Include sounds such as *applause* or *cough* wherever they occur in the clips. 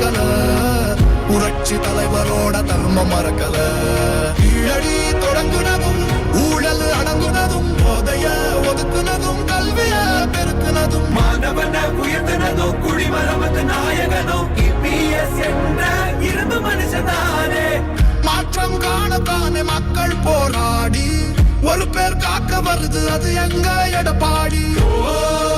நினைக்கல புரட்சி தலைவரோட தர்மம் மறக்கல. கீழடி தொடங்குனதும் ஊழல் அடங்குனதும் போதைய ஒதுக்குனதும் கல்விய பெருக்குனதும். மாணவன உயர்த்தினதோ குடிமரமத்து நாயகனோ இபிஎஸ் என்ற இரும்பு மனுஷனானே மாற்றம் காணத்தானே மக்கள் போராடி. ஒரு பேர் காக்க வருது அது எங்க எடப்பாடி? புரட்சி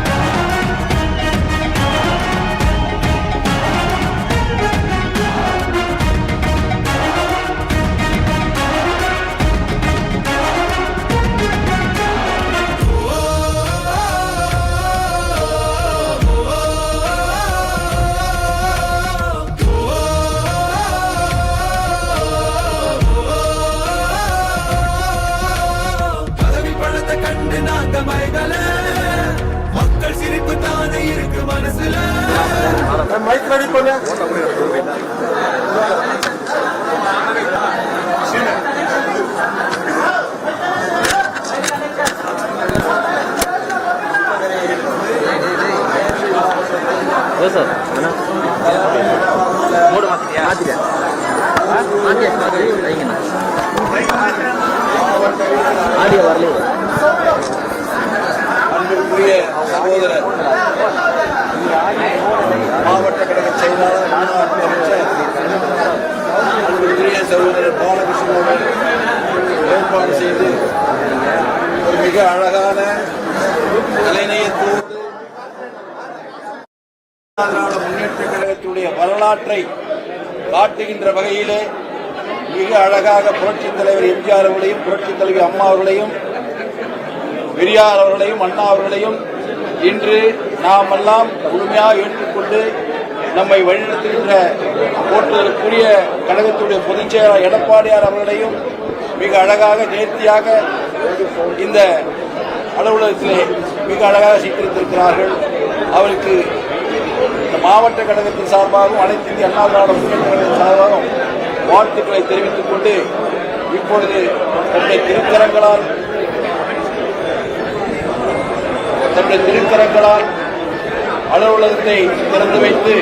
மைக் ரெடி பண்ணு ಸರ್ ಮೂಡು ಮಾತಿದ್ಯಾ ಮಾತಿದ್ಯಾ ஆடியோ வரலையே அன்பிற்குரிய சகோதரர் மாவட்ட கழக செயலாளர் முன்னாள் அமைச்சர் அன்பிற்குரிய சகோதரர் பாலகிருஷ்ணன் ஏற்பாடு செய்து ஒரு மிக அழகான கலைநயத்தோடு திராவிட முன்னேற்ற கழகத்துடைய வரலாற்றை காட்டுகின்ற வகையிலே மிக அழகாக புரட்சித் தலைவர் எம்ஜிஆர் அவர்களையும் புரட்சித் தலைவி அம்மா அவர்களையும் பெரியார் அவர்களையும் அண்ணா அவர்களையும் இன்று நாம் எல்லாம் முழுமையாக ஏற்றுக்கொண்டு நம்மை வழிநடத்துகின்ற போற்றுதலுக்குரிய கழகத்துடைய பொதுச் செயலாளர் எடப்பாடியார் அவர்களையும் மிக அழகாக நேர்த்தியாக இந்த அலுவலகத்திலே மிக அழகாக சித்தரித்திருக்கிறார்கள். அவருக்கு இந்த மாவட்ட கழகத்தின் சார்பாகவும் அனைத்து இந்திய அண்ணா திராவிட முன்னேற்ற கழகத்தின் சார்பாகவும் வாழ்த்துக்களை தெரிவித்துக் கொண்டு இப்பொழுது தன்னுடைய திருக்கரங்களால் தன்னுடைய திருக்கரங்களால் அலுவலகத்தை திறந்து வைத்து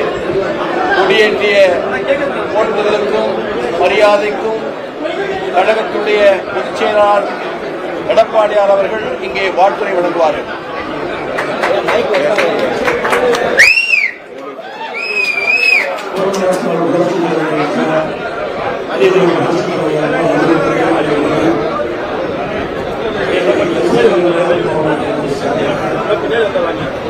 குடியேற்றிய போற்றுதலுக்கும் மரியாதைக்கும் கழகத்துடைய பொதுச் செயலாளர் எடப்பாடியார் அவர்கள் இங்கே வாழ்த்துறை வழங்குவார்கள். *laughs*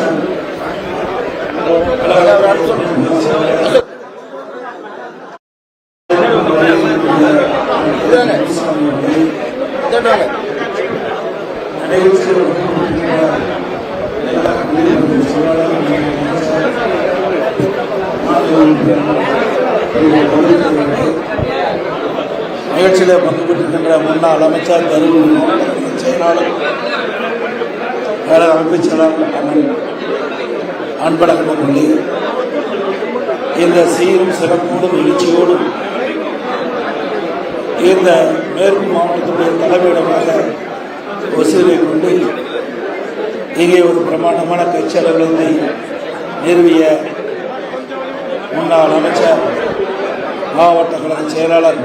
நிகழ்ச்சியில் பங்கு பெற்றிருக்கின்ற முன்னாள் அமைச்சர் தருண் செயலாளர் வேற அமைப்பு செயலாளர் அண்ணன் அன்பழகன் இந்த சீரும் சிறப்போடும் எழுச்சியோடும் இந்த மேற்கு மாவட்டத்துடைய தலைமையிடமாக ஒசூரை கொண்டு இங்கே ஒரு பிரமாண்டமான கட்சி அலுவலகத்தை நிறுவிய முன்னாள் அமைச்சர் மாவட்ட கழக செயலாளர்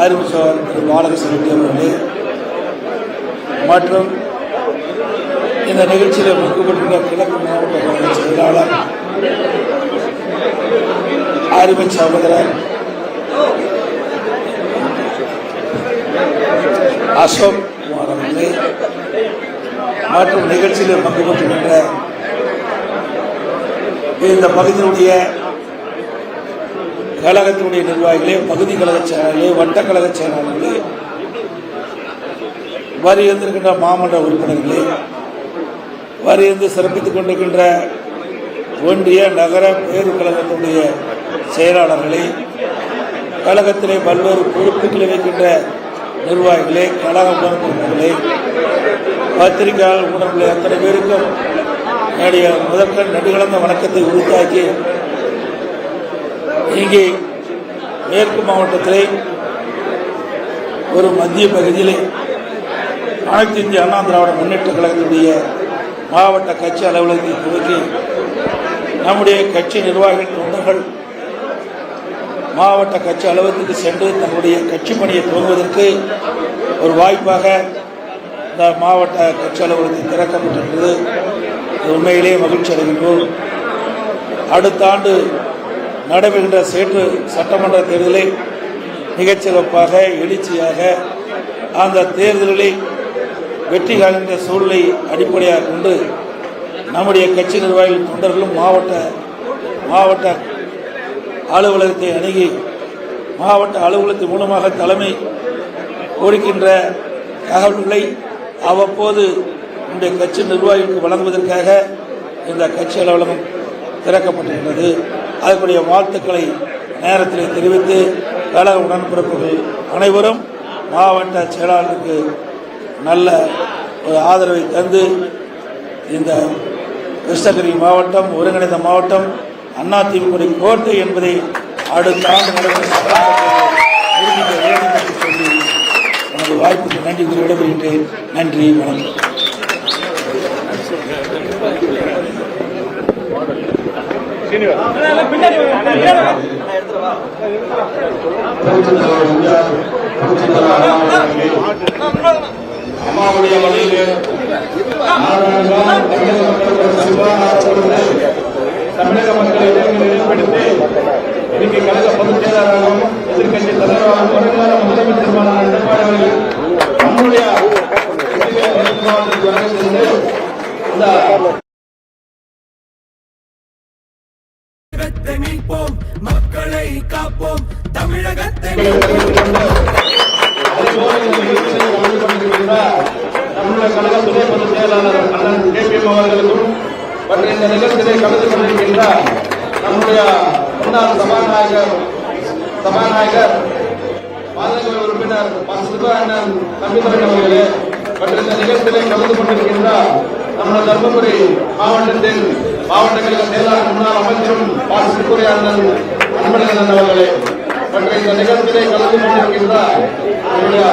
அறிவுசோர் திரு பாலகிருஷ்ண அவர்களே. மற்றும் இந்த நிகழ்ச்சியில் முக்கப்பட்டுள்ள கிழக்கு மாவட்ட கழக செயலாளர் அறிவு சகோதரர் அசோக் குமார் அவர்களே. மற்றும் நிகழ்ச்சியில் பங்கு பெற்றுகின்ற இந்த பகுதியினுடைய கழகத்தினுடைய நிர்வாகிகளே பகுதி கழக செயலாளர்களே வட்ட கழக செயலாளர்களே வரி இருந்திருக்கின்ற மாமன்ற உறுப்பினர்களே வரி இருந்து சிறப்பித்துக் கொண்டிருக்கின்ற ஒன்றிய நகர பேரு கழகத்தினுடைய செயலாளர்களே கழகத்திலே பல்வேறு பொறுப்புகளை வைக்கின்ற நிர்வாகிகளே கழக உணர்வுகளே பத்திரிகையாளர் உணர்வுகளை அத்தனை பேருக்கும் என்னுடைய முதற்கண் நடுகலந்த வணக்கத்தை உருவாக்கி இங்கே மேற்கு மாவட்டத்திலே ஒரு மத்திய பகுதியிலே அனைத்து இந்திய அண்ணா திராவிட முன்னேற்ற கழகத்தினுடைய மாவட்ட கட்சி அலுவலகத்தை துவக்கி நம்முடைய கட்சி நிர்வாகிகள் தொண்டர்கள் மாவட்ட கட்சி அலுவலகத்துக்கு சென்று தங்களுடைய கட்சி பணியை துவங்குவதற்கு ஒரு வாய்ப்பாக இந்த மாவட்ட கட்சி அலுவலகத்தை திறக்கப்பட்டிருக்கிறது. உண்மையிலேயே மகிழ்ச்சி அடைகின்றோம். அடுத்த ஆண்டு நடைபெறுகின்ற சேற்று சட்டமன்ற தேர்தலை மிகச்சிறப்பாக எழுச்சியாக அந்த தேர்தலில் வெற்றி காண்கின்ற சூழலை அடிப்படையாக கொண்டு நம்முடைய கட்சி நிர்வாகிகள் தொண்டர்களும் மாவட்ட மாவட்ட அலுவலகத்தை அணுகி மாவட்ட அலுவலகத்தின் மூலமாக தலைமை கொடுக்கின்ற தகவல்களை அவ்வப்போது இந்த கட்சி நிர்வாகிகளுக்கு வழங்குவதற்காக இந்த கட்சி அலுவலகம் திறக்கப்பட்டிருக்கிறது. அதற்குரிய வாழ்த்துக்களை நேரத்தில் தெரிவித்து கழக உடன்பிறப்புகள் அனைவரும் மாவட்ட செயலாளருக்கு நல்ல ஒரு ஆதரவை தந்து இந்த கிருஷ்ணகிரி மாவட்டம் ஒருங்கிணைந்த மாவட்டம் அதிமுக கோட்டை என்பதை அடுத்த ஆண்டு நடக்கும் நிரூபிக்க வேண்டும் என்று சொல்லி எனது வாய்ப்புக்கு நன்றி கூறி விடைபெறுகின்றேன். நன்றி வணக்கம். அம்மாவுடைய வழியிலே தமிழக மக்களை ஏற்படுத்தி இன்னைக்கு கழக பொதுச் செயலாளராகவும் எதிர்கட்சி தலைவராகவும் வருங்கால முதலமைச்சருமான எடப்பாடி அவர்கள் நம்முடைய எம் அவர்களுக்கும் மற்றும் இந்த நிகழ்ச்சியை கலந்து கொண்டிருக்கின்ற நம்முடைய முன்னாள் சபாநாயகர் சபாநாயகர் பாதக உறுப்பினர் பசுப அண்ணன் தம்பிதுரை அவர்களே மற்றும் இந்த நிகழ்ச்சியை கலந்து கொண்டிருக்கின்ற நம்முடைய தர்மபுரி மாவட்டத்தின் மாவட்ட கழக செயலாளர் முன்னாள் அமைச்சரும் பாசுக்குறை அண்ணன் அன்பழகன் அவர்களே மற்றும் இந்த நிகழ்ச்சியிலே கலந்து கொண்டிருக்கின்ற நம்முடைய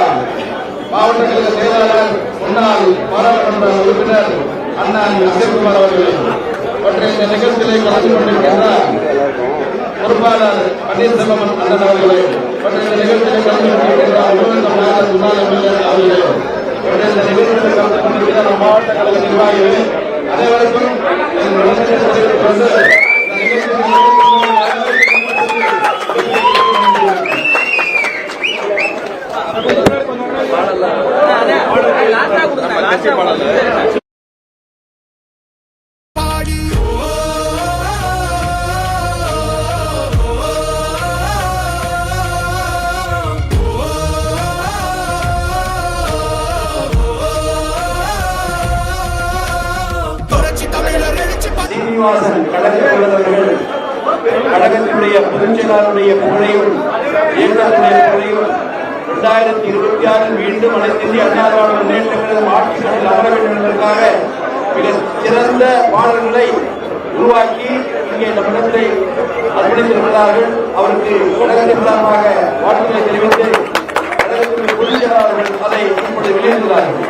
மாவட்ட கழக செயலாளர் முன்னாள் பாராளுமன்ற உறுப்பினர் அண்ணன் அசோக்குமார் அவர்களே. மற்றும் இந்த நிகழ்ச்சியிலே கலந்து கொண்டிருக்கின்ற பொறுப்பாளர் பன்னீர்செல்வம் அண்ணன் அவர்களே. மற்றும் இந்த நிகழ்ச்சியிலே கலந்து கொண்டிருக்கின்ற அலுவலக தமிழக முன்னாள் எம்எல்ஏ அவர்களே. மற்றும் இந்த நிகழ்ச்சியிலே கலந்து கொண்டிருக்கின்ற மாவட்ட கழக நிர்வாகிகளே அனைவருக்கும் என் வணக்கத்தை தெரிவித்துக் கொண்டு இந்த நிகழ்ச்சியில் பாடி சீனிவாசன் கழக தலைவர்கள் கழகத்தினுடைய பொதுச் புகழையும் இயக்கத்தினுடைய புகழையும் இரண்டாயிரத்தி இருபத்தி ஆறில் மீண்டும் அனைத்து இந்திய அண்ணா திராவிட முன்னேற்ற கழகம் ஆட்சிகளில் அமர வேண்டும் என்பதற்காக மிக சிறந்த பாடல்களை உருவாக்கி இங்கே நம்மிடத்திலே அர்ப்பணித்திருக்கிறார்கள் அவருக்கு கழகத்தின் சார்பாக வாழ்த்துக்களை தெரிவித்து கழகத்தினுடைய பொதுச் அதை இப்பொழுது வெளியிட்டுள்ளார்கள்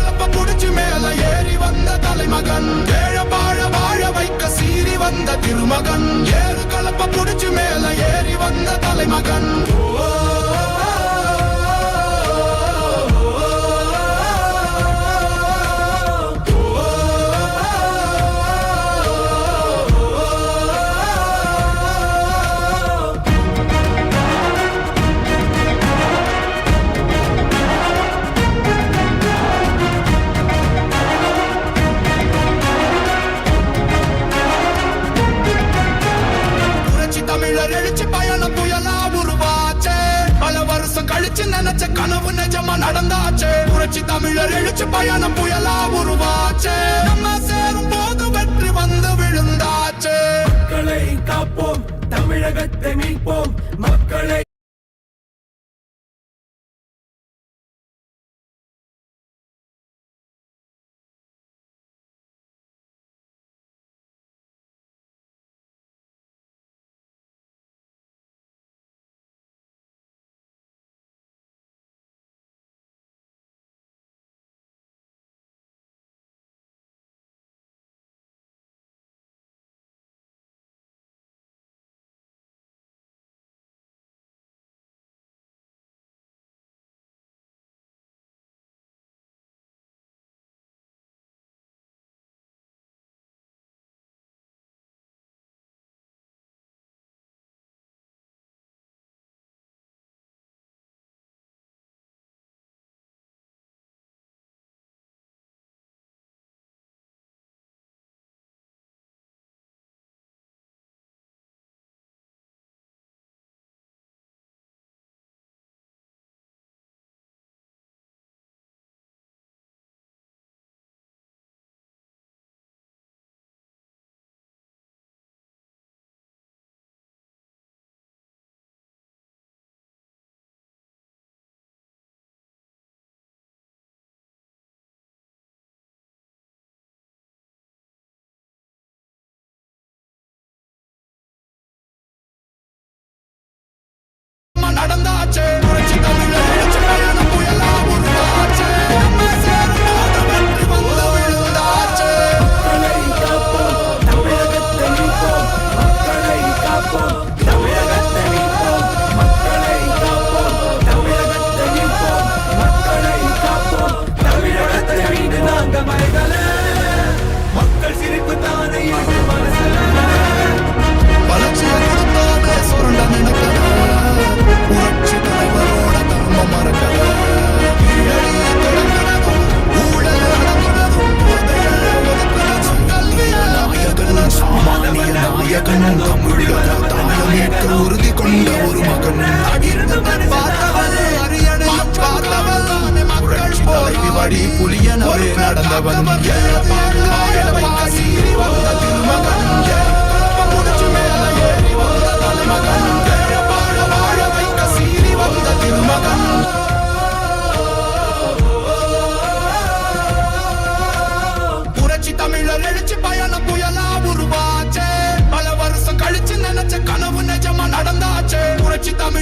கலப்ப புடிச்சு மேல ஏறி வந்த தலைமகன். ஏழ பாழ வாழ வைக்க சீறி வந்த திருமகன். ஏறு கலப்ப புடிச்சு மேல ஏறி வந்த தலைமகன். நடந்தாச்சே?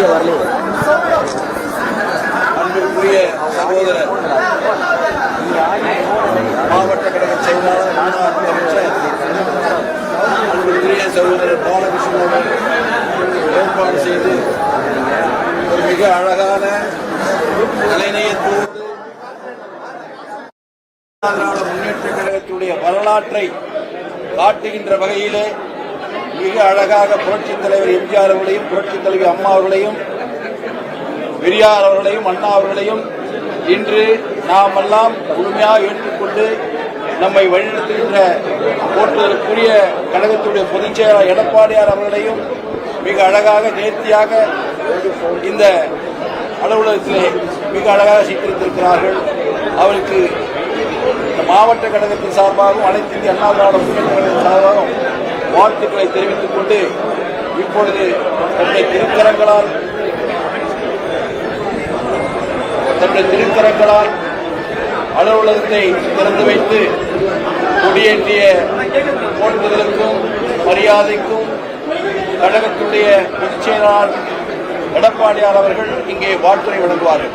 ஆடியோ வரலையே. அன்பிற்குரிய சகோதரர் மாவட்ட கழக செயலாளர் முன்னாள் அமைச்சர் அன்பிற்குரிய சகோதரர் பாலகிருஷ்ணனோடு ஏற்பாடு செய்து ஒரு மிக அழகான கலைநயத்தோடு முன்னேற்ற கழகத்துடைய வரலாற்றை காட்டுகின்ற வகையிலே மிக அழகாக புரட்சித் தலைவர் எம்ஜிஆர் அவர்களையும் புரட்சித் தலைவி அம்மா அவர்களையும் பெரியார் அவர்களையும் அண்ணா அவர்களையும் இன்று நாம் எல்லாம் முழுமையாக ஏற்றுக்கொண்டு நம்மை வழிநடத்துகின்ற போற்றுதலுக்குரிய கழகத்துடைய பொதுச் செயலாளர் எடப்பாடியார் அவர்களையும் மிக அழகாக நேர்த்தியாக இந்த அலுவலகத்திலே மிக அழகாக சித்தரித்திருக்கிறார்கள். அவருக்கு இந்த மாவட்ட கழகத்தின் சார்பாகவும் அனைத்து இந்திய அண்ணா திராவிட முன்னேற்ற கழகத்தின் சார்பாகவும் வாழ்த்துக்களை தெரிவித்துக் கொண்டு இப்பொழுது தன்னுடைய திருக்கரங்களால் தன்னுடைய திருக்கரங்களால் அலுவலகத்தை திறந்து வைத்து கொடியேற்றிய போற்றுதலுக்கும் மரியாதைக்கும் கழகத்துடைய பொதுச்செயலாளர் எடப்பாடியார் அவர்கள் இங்கே வாழ்த்துறை வழங்குவார்கள்.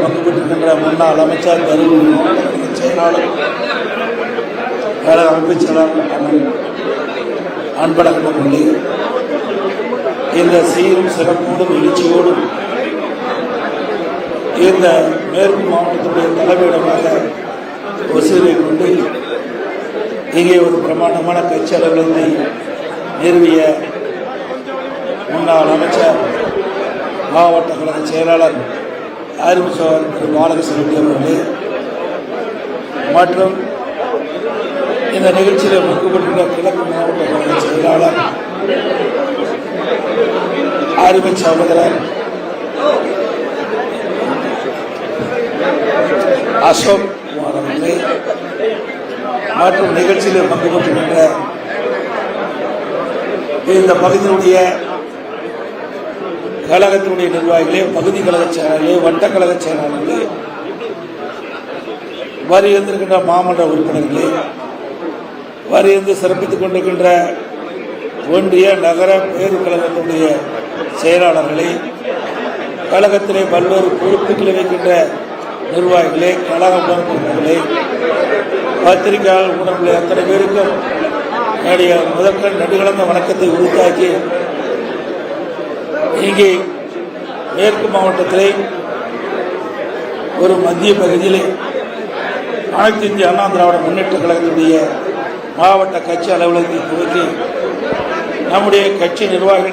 பெற்றிருக்கின்ற முன்னாள் அமைச்சர் கருவூர் செயலாளர் கழக அமைப்புச் செயலாளர் அண்ணன் அன்பழகன் கொண்டு இந்த சீரும் சிறப்போடும் எழுச்சியோடும் இந்த மேற்கு மாவட்டத்துடைய தலைமையிடமாக ஒசூரை கொண்டு இங்கே ஒரு பிரமாண்டமான கட்சி அலுவலகத்தை நிறுவிய முன்னாள் அமைச்சர் மாவட்ட கழக செயலாளர் ஆரிமுசோர் திரு பாலகிருஷ்ணன் அவர்களே. மற்றும் இந்த நிகழ்ச்சியில் முக்கப்பட்டுள்ள கிழக்கு மாவட்ட கழக செயலாளர் ஆரிம சகோதரர் அசோக் குமார் அவர்களே மற்றும் நிகழ்ச்சியில் பங்கு பெற்றுகின்ற இந்த பகுதியினுடைய கழகத்தினுடைய நிர்வாகிகளே பகுதி கழக செயலாளர்களே வட்ட கழக செயலாளர்களே வருகின்ற மாமன்ற உறுப்பினர்களே வருகின்ற சிறப்பித்துக் கொண்டிருக்கின்ற ஒன்றிய நகர பேரு கழகத்தினுடைய செயலாளர்களே கழகத்திலே பல்வேறு பொறுப்புகளை வைக்கின்ற நிர்வாகிகளே கழக உடன்பிறப்புகளே பத்திரிகையாளர் உடன்பிள்ளை அத்தனை பேருக்கும் என்னுடைய முதற்கண் நடுகலந்த வணக்கத்தை உறுத்தாக்கி இங்கே மேற்கு மாவட்டத்திலே ஒரு மத்திய பகுதியிலே அனைத்து இந்திய அண்ணா திராவிட முன்னேற்ற கழகத்தினுடைய மாவட்ட கட்சி அலுவலகத்தை துவக்கி நம்முடைய கட்சி நிர்வாகிகள்